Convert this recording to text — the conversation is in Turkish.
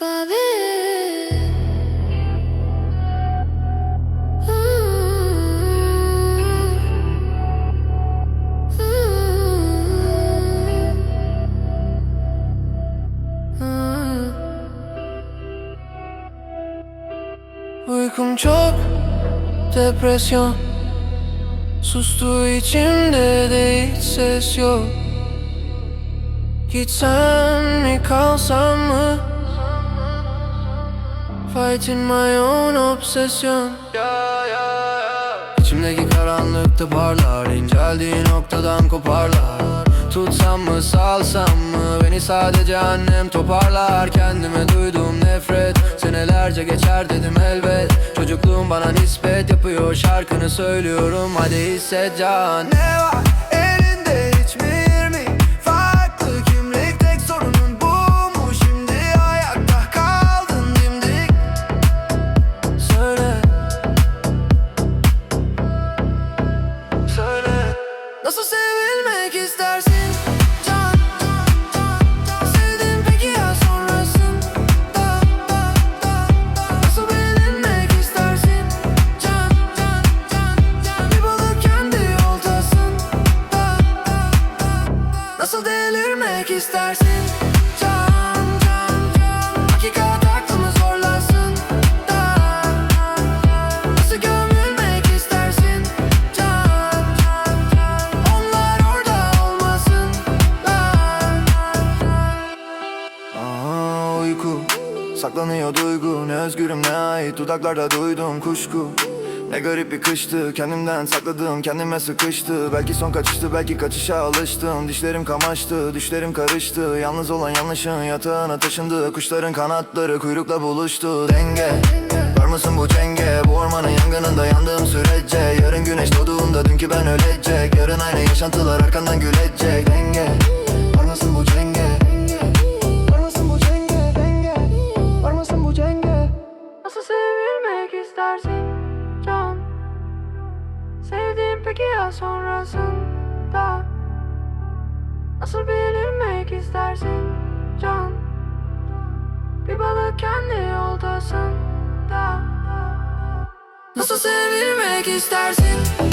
Baby. Uykum çok depresyon Sustu içimde de hiç ses yok. Gitsem mi kalsam mı Fighting my own obsession. İçimdeki karanlıkta parlar İnceldiği noktadan koparlar. Tutsam mı salsam mı? Beni sadece annem toparlar. Kendime duyduğum nefret Senelerce geçer dedim elbet. Çocukluğum bana nispet yapıyor Şarkını söylüyorum. Hadi hisset can. Ne var Nasıl delirmek istersin? Can Hakikat aklımı zorlasın da Nasıl gömülmek istersin? Can Onlar orada olmasın. Aa, uyku. Saklanıyor duygu. Ne özgürüm ne ait. Dudaklarda duydum kuşku ne garip bir kıştı Kendimden sakladım kendime sıkıştı. Belki son kaçıştı belki kaçışa alıştım. Dişlerim kamaştı düşlerim karıştı. Yalnız olan yanlışın yatağına taşındı. Kuşların kanatları kuyrukla buluştu. Denge Var mısın bu cenge? Bu ormanın yangınında yandığım sürece. Yarın güneş doğduğunda dünkü ben ölecek. Yarın aynı yaşantılar arkandan gülecek. Denge Var mısın bu cenge? Var mısın bu cenge? Denge Var mısın bu cenge? Nasıl sevilmek istersin peki ya sonrasında? Nasıl bilinmek istersin Can? Bir balık kendi oltasında Nasıl sevilmek istersin